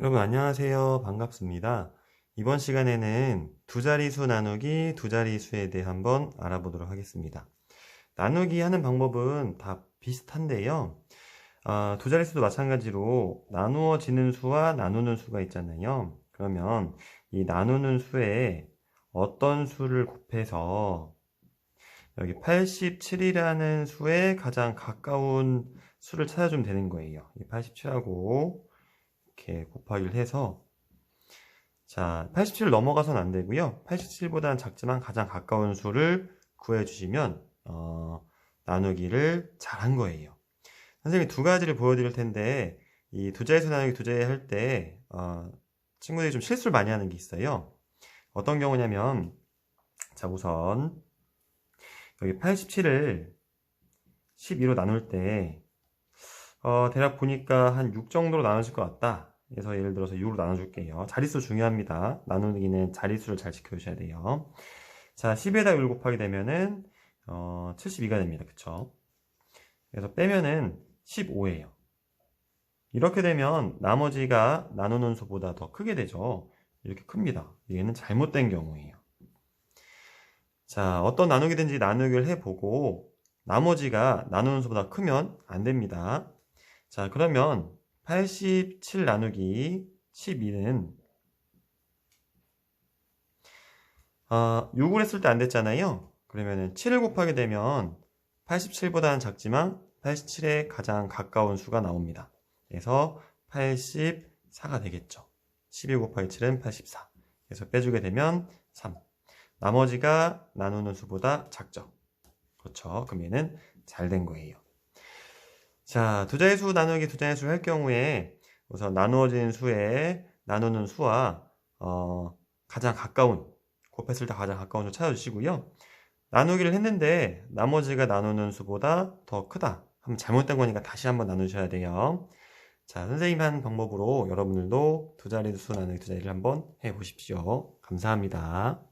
여러분 안녕하세요. 반갑습니다. 이번 시간에는 두 자리수 나누기 두 자리수에 대해 한번 알아보도록 하겠습니다. 나누기 하는 방법은 다 비슷한데요. 아, 두 자리수도 마찬가지로 나누어지는 수와 나누는 수가 있잖아요. 그러면 이 나누는 수에 어떤 수를 곱해서 여기 87이라는 수에 가장 가까운 수를 찾아주면 되는 거예요. 이 87하고 이렇게 곱하기를 해서 자, 87 넘어가선 안 되고요. 87보다는 작지만 가장 가까운 수를 구해 주시면 어, 나누기를 잘한 거예요. 선생님이 두 가지를 보여드릴 텐데 이 두 자릿수 나누기 두 자리 할때 어, 친구들이 좀 실수를 많이 하는 게 있어요. 어떤 경우냐면 자 우선 여기 87을 12로 나눌 때 어, 대략 보니까 한 6 정도로 나눠질 것 같다. 그래서 예를 들어서 6으로 나눠줄게요. 자릿수 중요합니다. 나누기는 자릿수를 잘 지켜주셔야 돼요. 자, 10에다 1 곱하게 되면은 어, 72가 됩니다. 그쵸? 그래서 빼면은 15예요. 이렇게 되면 나머지가 나누는 수보다 더 크게 되죠. 이렇게 큽니다. 얘는 잘못된 경우예요. 자, 어떤 나누기든지 나누기를 해보고 나머지가 나누는 수보다 크면 안 됩니다. 자, 그러면 87 나누기 12는 아, 6을 했을 때 안 됐잖아요. 그러면은 7을 곱하게 되면 87보다는 작지만 87에 가장 가까운 수가 나옵니다. 그래서 84가 되겠죠. 12 곱하기 7은 84. 그래서 빼주게 되면 3. 나머지가 나누는 수보다 작죠. 그렇죠. 그럼 얘는 잘 된 거예요. 자, 두 자릿수 나누기 두 자릿수를 할 경우에 우선 나누어진 수에 나누는 수와 어, 가장 가까운 곱했을 때 가장 가까운 수 찾아주시고요. 나누기를 했는데 나머지가 나누는 수보다 더 크다. 하면 잘못된 거니까 다시 한번 나누셔야 돼요. 자, 선생님이 한 방법으로 여러분들도 두 자릿수 나누기 두 자리를 한번 해보십시오. 감사합니다.